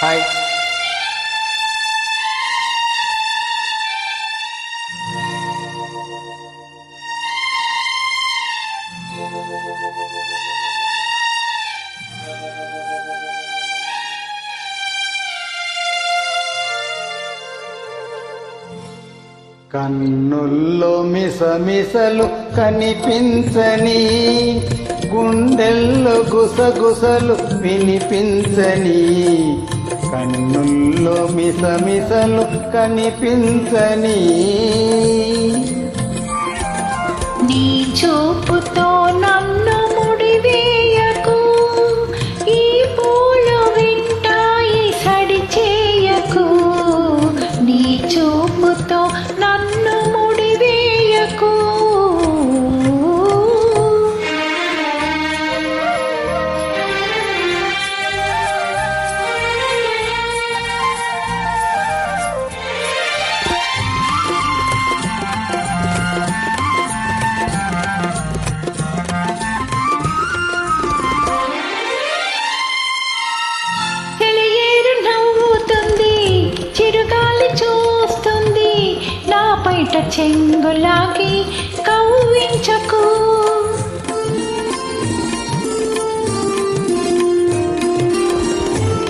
Hi. కన్నుల్లో మిసమిసలు కనిపించని గుండెల్లో గుసగుసలు వినిపించని కన్నుల్లో మిసమిసలు కనిపించని నీ చూపుతో నన్ను ముడివేయకు ఈ పూలు వింటాయి సడి చేయకు. నీ చూపుతో నన్ను నా చెంగులాగి కవ్వించకు.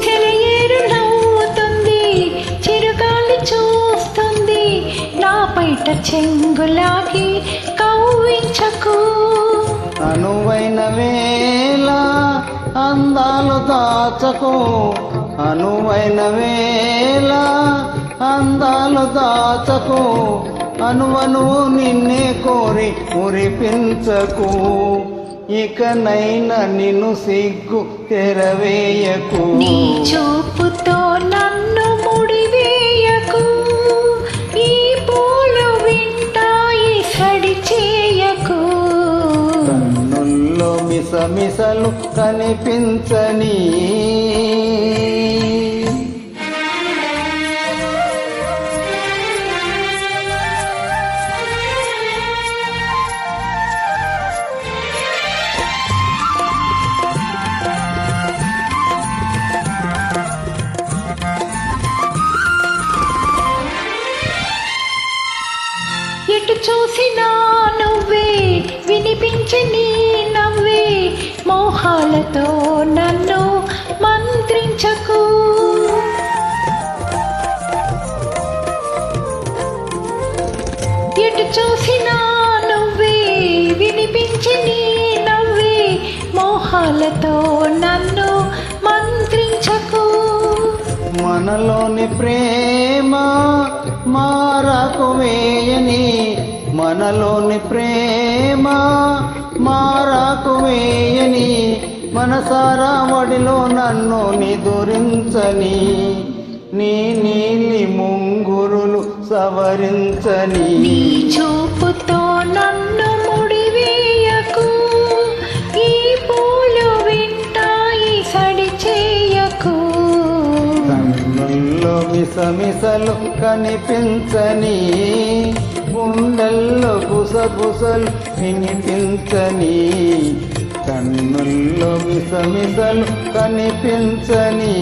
తెలియరు నవ్వుతుంది చిరుగాలి చూస్తుంది. నా బయట చెంగులాగి కవ్వించకు. అనువైన వేళ అందాలు దాచకు. అనువైన వేళ అందాలు దాచకు. అనువను నిన్నే కోరి మురిపించకు. ఇకనైనా నిన్ను సిగ్గు తెరవేయకు. నీ చూపుతో నన్ను ముడివేయకు. ఈ పూలు వింటాయి సడి చేయకు. కన్నుల్లో మిసమిసలు కనిపించని. చూసినా నువ్వే వినిపించి నీ నవ్వే మోహాలతో నన్ను మంత్రించకు. ఎటు చూసినా నువ్వే వినిపించి నీ నవ్వే మోహాలతో నన్ను మంత్రించకు. మనలోని ప్రేమ మారకు వేయని మనలోని ప్రేమ మారకు వేయని మనసారా వడిలో నన్ను నిదురించని నీ నీలి ముంగురులు సవరించని. నీ చూపుతో నన్ను ముడివేయకు ఈ పూలు వింటాయి సడి చేయకు. కన్నుల్లో మిసమిసలు కనిపించని గుండెల్లో గుసగుసలు వినిపించని కన్నుల్లో మిసమిసలు కనిపించని.